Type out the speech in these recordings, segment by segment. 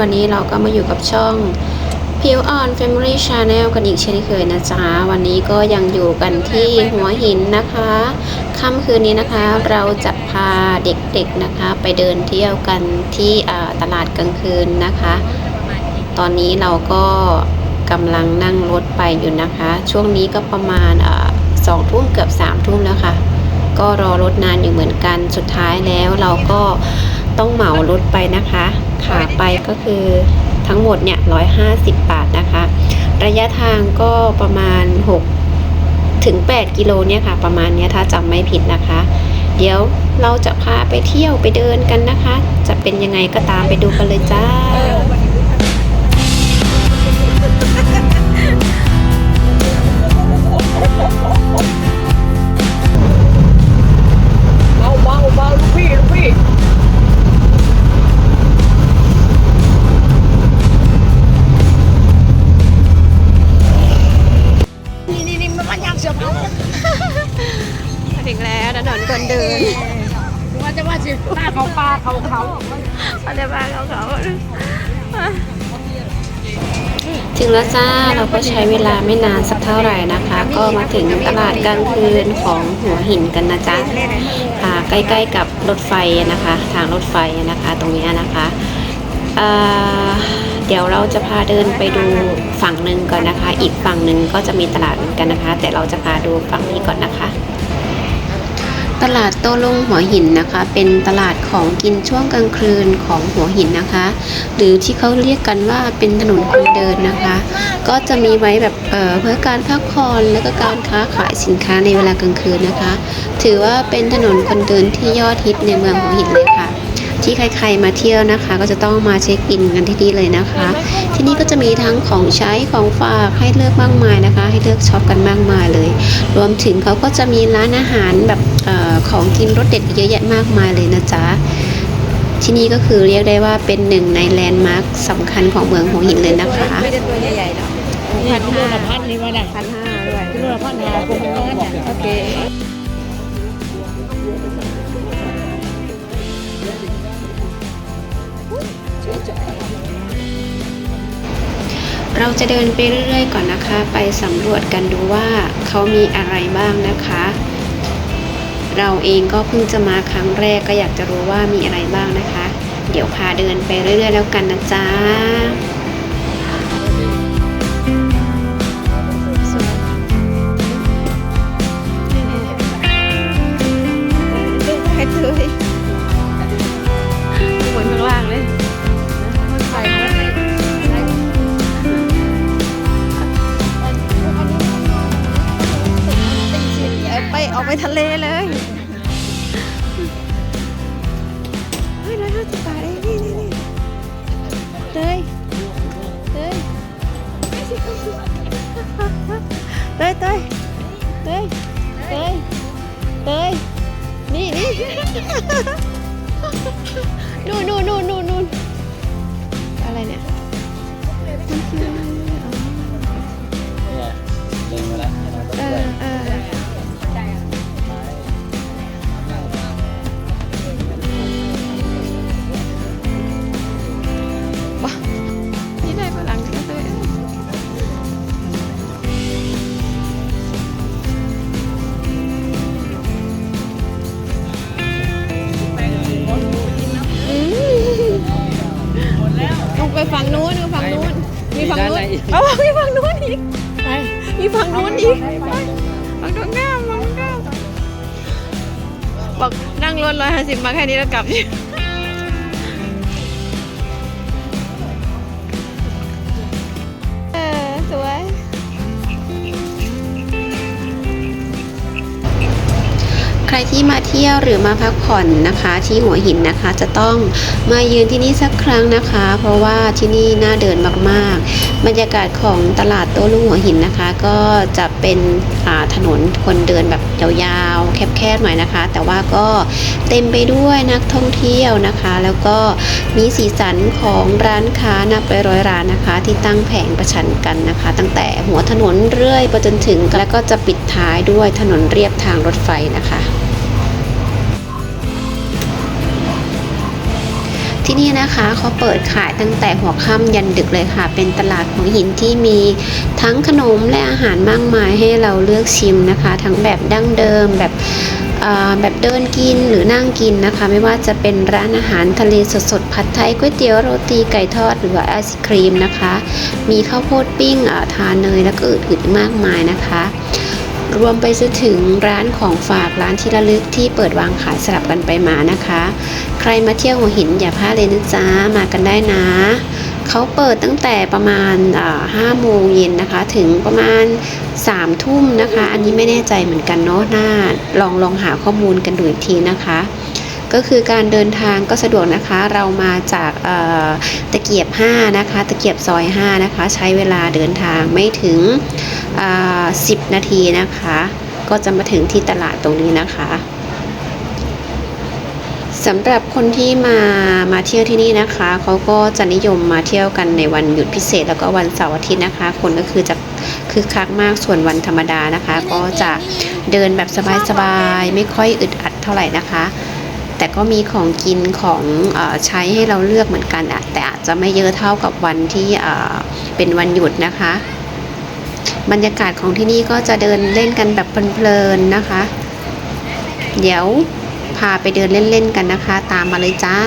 วันนี้เราก็มาอยู่กับช่อง p i w on Family Channel กันอีกเช่นเคยนะจ๊ะ วันนี้ก็ยังอยู่กันที่หัวหินนะคะค่ำคืนนี้นะคะเราจะพาเด็กๆนะคะ ไปเดินเที่ยวกันที่ตลาดกลางคืนนะคะ ตอนนี้เราก็กำลังนั่งรถไปอยู่นะคะ ช่วงนี้ก็ประมาณสองทุ่มเกือบสามทุ่มแล้วค่ะ ก็รอรถนานอยู่เหมือนกันสุดท้ายแล้วเราก็ ต้องเหมารถไปนะคะขาไปก็คือทั้งหมดเนี่ย150บาทนะคะ ระยะทางก็ประมาณ6ถึง8กิโลเนี่ยค่ะ ประมาณเนี้ยถ้าจำไม่ผิดนะคะ เดี๋ยวเราจะพาไปเที่ยวไปเดินกันนะคะ จะเป็นยังไงก็ตามไปดูกันเลยจ้าาเขาเขาถึงแล้วจ้าเราก็ใช้เวลาไม่นานสักเท่าไหร่นะคะ ก็มาถึงตลาดกลางคืนของหัวหินกันนะจ๊ะอ่าใกล้ๆกับรถไฟนะคะ ทางรถไฟนะคะ ตรงนี้นะคะเดี๋ยวเราจะพาเดินไปดูฝั่งหนึ่งก่อนนะคะ อีกฝั่งหนึ่งก็จะมีตลาดเหมือนกันนะคะ แต่เราจะพาดูฝั่งนี้ก่อนนะคะ ตลาดโตลุงหัวหินนะคะ เป็นตลาดของกินช่วงกลางคืนของหัวหินนะคะ หรือที่เขาเรียกกันว่าเป็นถนนคนเดินนะคะ ก็จะมีไว้แบบเอ่อเพื่อการพักผ่อนและก็การค้าขายสินค้าในเวลากลางคืนนะคะ ถือว่าเป็นถนนคนเดินที่ยอดฮิตในเมืองหัวหินเลยค่ะ ที่ใครๆมาเที่ยวนะคะ ก็จะต้องมาเช็คอินกันที่นี่เลยนะคะ ที่นี่ก็จะมีทั้งของใช้ของฝากให้เลือกมากมายนะคะ ให้เลือกช็อปกันมากมายเลย รวมถึงเขาก็จะมีร้านอาหารแบบ ออของกินรสเด็ดเยอะแยะมากมายเลยนะจ๊ะ ที่นี่ก็คือเรียกได้ว่าเป็นหนึ่งในแลนด์มาร์คสำคัญของเมืองหัวหินเลยนะคะ ไม่ได้ตัวใหญ่ๆเนาะนี่กิโลละพันนี่วะน่ะพันห้าด้วยกิโลละพันหาคงมันน้อยเนี่ยโอเคเราจะเดินไปเรื่อยๆก่อนนะคะ ไปสำรวจกันดูว่าเขามีอะไรบ้างนะคะ เราเองก็เพิ่งจะมาครั้งแรกก็อยากจะรู้ว่ามีอะไรบ้างนะคะ เดี๋ยวพาเดินไปเรื่อยๆแล้วกันนะจ๊ะ เลยเลยเตยเตยเตยเตยเตยนี่นี่นู่นนู่นนู่นนู่นนู่นอะไรเนี่ยมันคืออะไรอ๋อเนี่ยเล็งมาแล้วให้น้องเอต้นอเออ นู้นฝั่งนู้น มีฝั่งนู้นเอามีฝั่งนู้นอีกไปมีฝั่งนู้นอีกฝั่งตรงข้ามฝั่งตรงข้ามบอกนั่งรถร้อยห้าสิบมาแค่นี้แล้วกลับ ที่มาเที่ยวหรือมาพักผ่อนนะคะ ที่หัวหินนะคะจะต้องมายืนที่นี่สักครั้งนะคะ เพราะว่าที่นี่น่าเดินมากๆ บรรยากาศของตลาดโต้รุ่งหัวหินนะคะ ก็จะเป็นถนนคนเดินแบบยาวๆแคบๆหน่อยนะคะ แต่ว่าก็เต็มไปด้วยนักท่องเที่ยวนะคะ แล้วก็มีสีสันของร้านค้านับไปร้อยร้านนะคะ ที่ตั้งแผงประชันกันนะคะ ตั้งแต่หัวถนนเรื่อยไปจนถึงแล้วก็จะปิดท้ายด้วยถนนเรียบทางรถไฟนะคะ ที่นี่นะคะเขาเปิดขายตั้งแต่หัวค่ำยันดึกเลยค่ะ เป็นตลาดหัวหินที่มีทั้งขนมและอาหารมากมายให้เราเลือกชิมนะคะ ทั้งแบบดั้งเดิมแบบแบบเดินกินหรือนั่งกินนะคะ ไม่ว่าจะเป็นร้านอาหารทะเลสดๆผัดไทยก๋วยเตี๋ยวโรตีไก่ทอดหรือว่าไอศครีมนะคะ มีข้าวโพดปิ้งอ่าทาเนยแล้วก็อื่นๆมากมายนะคะ รวมไปจนถึงร้านของฝากร้านที่ระลึกที่เปิดวางขายสลับกันไปมานะคะ ใครมาเที่ยวหัวหินอย่าพลาดเลยนะจ๊ะมากันได้นะ เขาเปิดตั้งแต่ประมาณห้าโมงเย็นนะคะ ถึงประมาณ3ามทุ่มนะคะ อันนี้ไม่แน่ใจเหมือนกันเนาะน่าลองลองหาข้อมูลกันดูอีกทีนะคะ ก็คือการเดินทางก็สะดวกนะคะ เรามาจากตะเกียบ 5 นะคะ ตะเกียบซอย 5 นะคะ ใช้เวลาเดินทางไม่ถึง 10 นาทีนะคะ ก็จะมาถึงที่ตลาดตรงนี้นะคะสำหรับคนที่มามาเที่ยวที่นี่นะคะ เขาก็จะนิยมมาเที่ยวกันในวันหยุดพิเศษ แล้วก็วันเสาร์อาทิตย์นะคะ คนก็คือจะคึกคักมากส่วนวันธรรมดานะคะ ก็จะเดินแบบสบายๆไม่ค่อยอึดอัดเท่าไหร่นะคะ แต่ก็มีของกินของอใช้ให้เราเลือกเหมือนกันอะแต่อาจจะไม่เยอะเท่ากับวันที่เป็นวันหยุดนะคะ บรรยากาศของที่นี่ก็จะเดินเล่นกันแบบเพลินๆนะคะ เดี๋ยวพาไปเดินเล่นๆกันนะคะ ตามมาเลยจ้า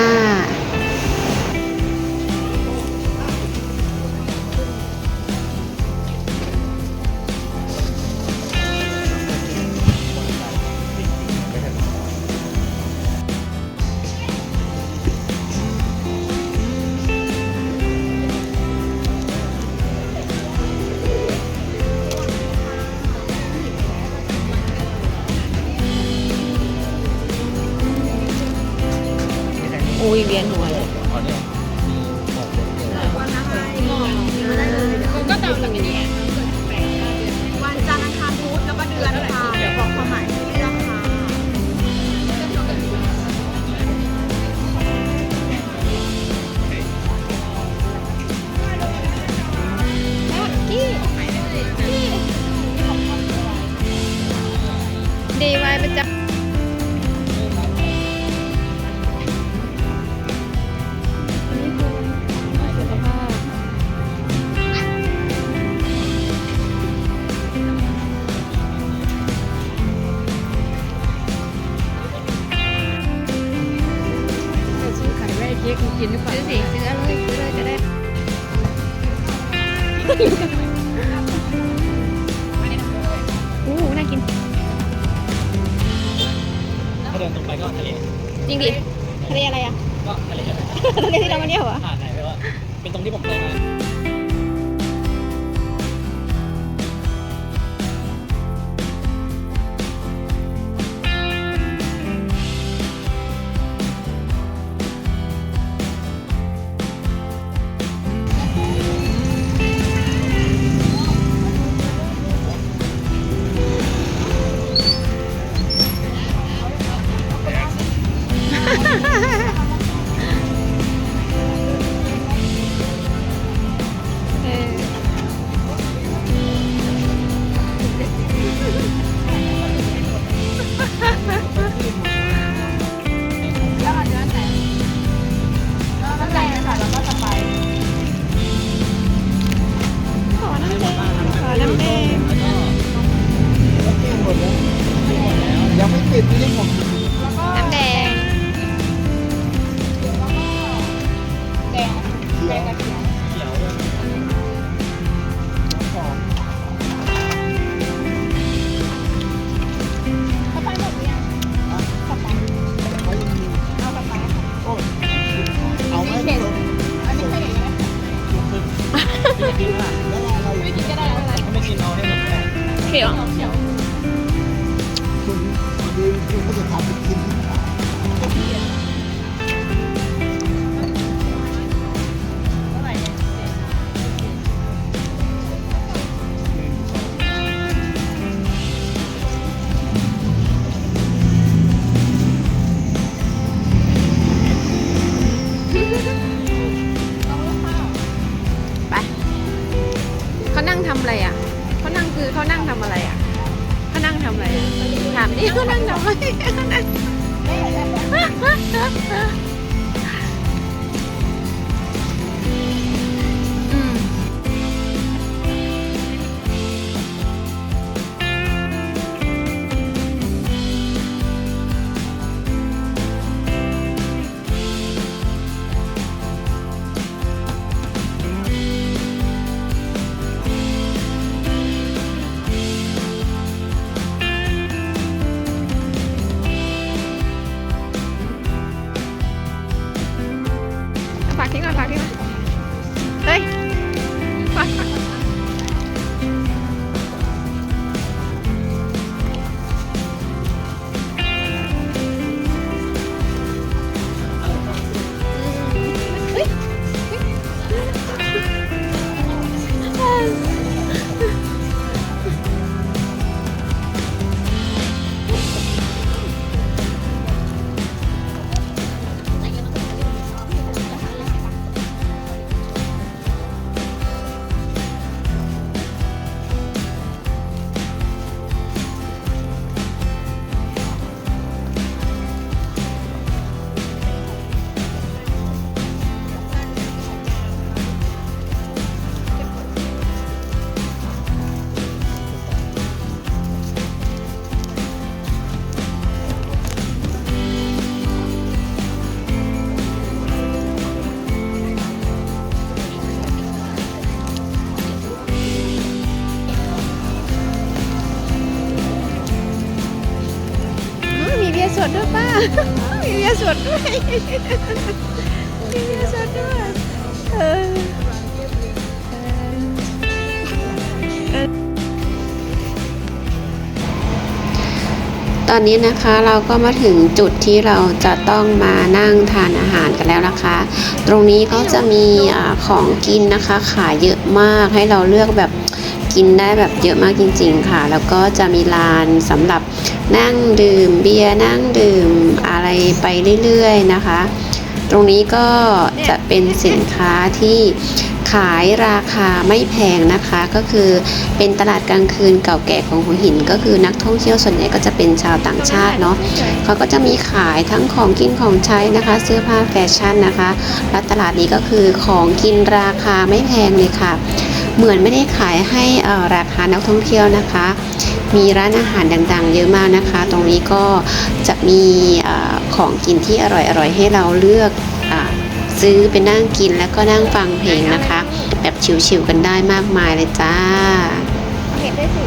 ทะเลอะไรอะก็ทะเลทะเลที่เรามาเที่ยวเหรอผ่านไหนไปว่าเป็นตรงที่ผมเคยมา ได้ มีเบียร์สดด้วยมีเบียร์สดด้วยเออตอนนี้นะคะเราก็มาถึงจุดที่เราจะต้องมานั่งทานอาหารกันแล้วนะคะ ตรงนี้เขาจะมีอของกินนะคะขายเยอะมากให้เราเลือกแบบ กินได้แบบเยอะมากจริง ๆ ค่ะ แล้วก็จะมีลานสำหรับนั่งดื่มเบียร์นั่งดื่มอะไรไปเรื่อยๆนะคะ ตรงนี้ก็จะเป็นสินค้าที่ขายราคาไม่แพงนะคะ ก็คือเป็นตลาดกลางคืนเก่าแก่ของหัวหิน ก็คือนักท่องเที่ยวส่วนใหญ่ก็จะเป็นชาวต่างชาติเนาะเขาก็จะมีขายทั้งของกินของใช้นะคะ เสื้อผ้าแฟชั่นนะคะและตลาดนี้ก็คือของกินราคาไม่แพงเลยค่ะ เหมือนไม่ได้ขายให้ราคานักท่องเที่ยวนะคะ มีร้านอาหารดังๆ เยอะมากนะคะ ตรงนี้ก็จะมีอของกินที่อร่อยๆ ให้เราเลือกอซื้อไปนั่งกินแล้วก็นั่งฟังเพลงนะคะ แบบชิวๆกันได้มากมายเลยจ้าเห็นได้สิ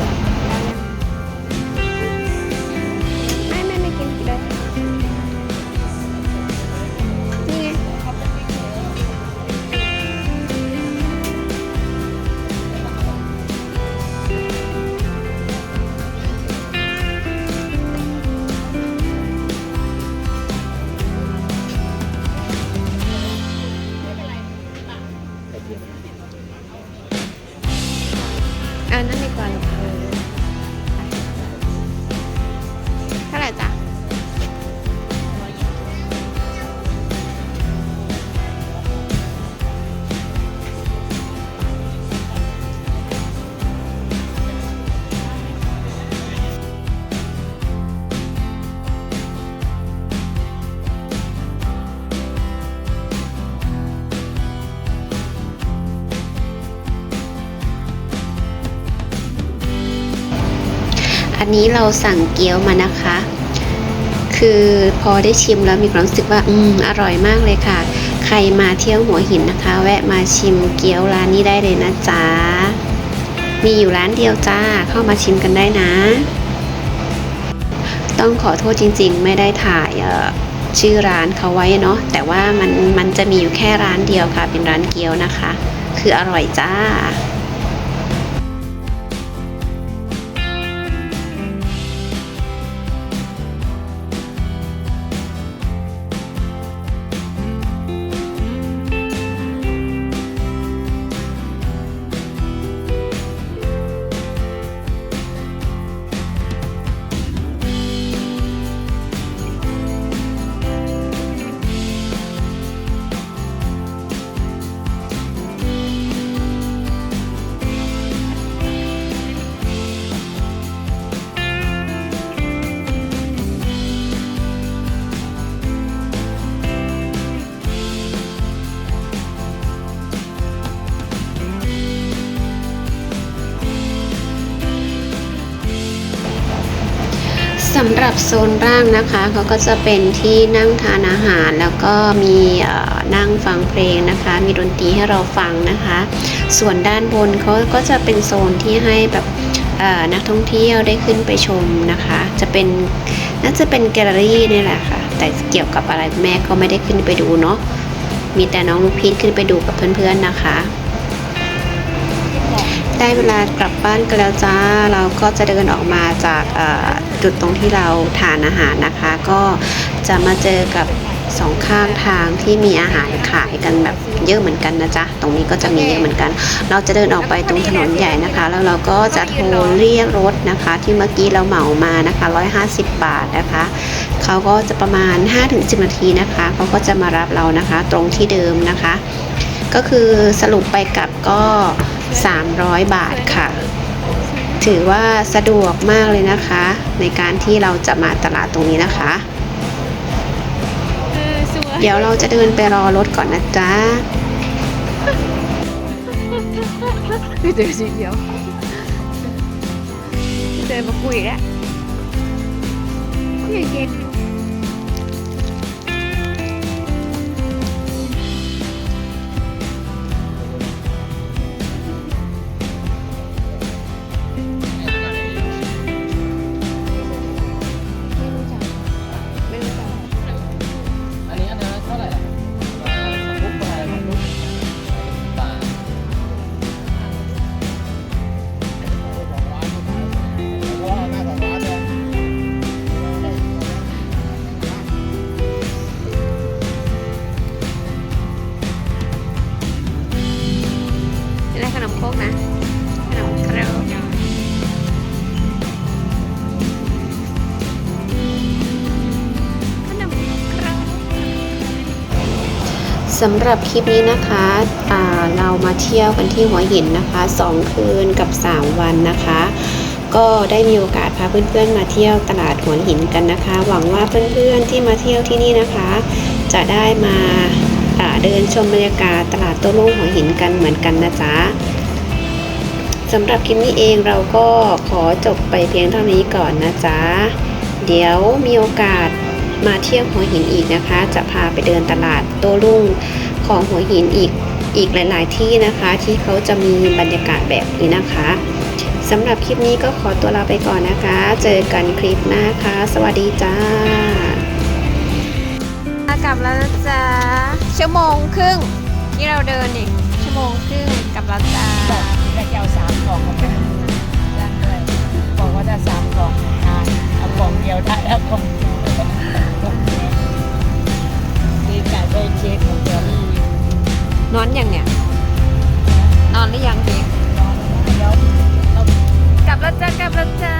นนี้เราสั่งเกี๊ยวมานะคะ คือพอได้ชิมแล้วมีความรู้สึกว่า อืม อร่อยมากเลยค่ะ ใครมาเที่ยวหัวหินนะคะ แวะมาชิมเกี๊ยวร้านนี้ได้เลยนะจ๊ะ มีอยู่ร้านเดียวจ้า เข้ามาชิมกันได้นะ ต้องขอโทษจริง ๆ ไม่ได้ถ่ายชื่อร้านเขาไว้เนาะ แต่ว่ามันมันจะมีอยู่แค่ร้านเดียวค่ะ เป็นร้านเกี๊ยวนะคะ คืออร่อยจ้าำหรับโซนล่างนะคะเขาก็จะเป็นที่นั่งทานอาหาร แล้วก็มีนั่งฟังเพลงนะคะ มีดนตรีให้เราฟังนะคะ ส่วนด้านบนเขาก็จะเป็นโซนที่ให้แบบนักท่องเที่ยวได้ขึ้นไปชมนะคะ จะเป็นน่าจะเป็นแกลเลอรี่นี่แหละค่ะ แต่เกี่ยวกับอะไรแม่ก็ไม่ได้ขึ้นไปดูเนาะมีแต่น้องลูกพีทขึ้นไปดูกับเพื่อนๆนะคะได้เวลากลับบ้านกันแล้วจ้า เราก็จะเดินออกมาจาก จุดตรงที่เราทานอาหารนะคะ ก็จะมาเจอกับสองข้างทางที่มีอาหารขายกันแบบเยอะเหมือนกันนะจ๊ะ ตรงนี้ก็จะมีเยอะเหมือนกัน เราจะเดินออกไปตรงถนนใหญ่นะคะ แล้วเราก็จะโทรเรียกรถนะคะ ที่เมื่อกี้เราเหมามานะคะ 150 บาทนะคะ เขาก็จะประมาณ 5-10 นาทีนะคะ เขาก็จะมารับเรานะคะ ตรงที่เดิมนะคะ ก็คือสรุปไปกลับก็ 300 บาทค่ะ ถือว่าสะดวกมากเลยนะคะ ในการที่เราจะมาตลาดตรงนี้นะคะเออสวยเดี๋ยวเราจะเดินไปรอรถก่อนนะจ๊ะเดี๋ยวสิเดียวเดินมาคุยแล้วคุยเย็นำหรับคลิปนี้นะคะเรามาเที่ยวกันที่หัวหินนะคะ 2 คืนกับ 3 วันนะคะ ก็ได้มีโอกาสพาเพื่อนๆมาเที่ยวตลาดหัวหินกันนะคะ หวังว่าเพื่อนๆที่มาเที่ยวที่นี่นะคะ จะได้มาเดินชมบรรยากาศตลาดโต้รุ่งหัวหินกันเหมือนกันนะจ๊ะสำหรับคลิปนี้เองเราก็ขอจบไปเพียงเท่านี้ก่อนนะจ๊ะเดี๋ยวมีโอกาส มาเที่ยวหัวหินอีกนะคะ จะพาไปเดินตลาดโตรุ่งของหัวหินอีกอีกหลาย ๆ ที่นะคะ ที่เขาจะมีบรรยากาศแบบนี้นะคะสำหรับคลิปนี้ก็ขอตัวลาไปก่อนนะคะ เจอกันคลิปหน้าคะ่ะ สวัสดีจ้ากลับแล้วนะจ๊ะชั่วโมงครึ่งที่เราเดินอีกชั่วโมงครึ่งกลับแล้วจ้าบอกจะเกี่ยวสามกล่องบอกว่าจะสามกล่องทานเอากล่องเดียวได้แล้วกล่อง ได้เค้ของแกรี่อนอนยังเนี่ย นอนหรือยังเค้กเดี๋กลับแล้วจ้ากลับแล้วจ้า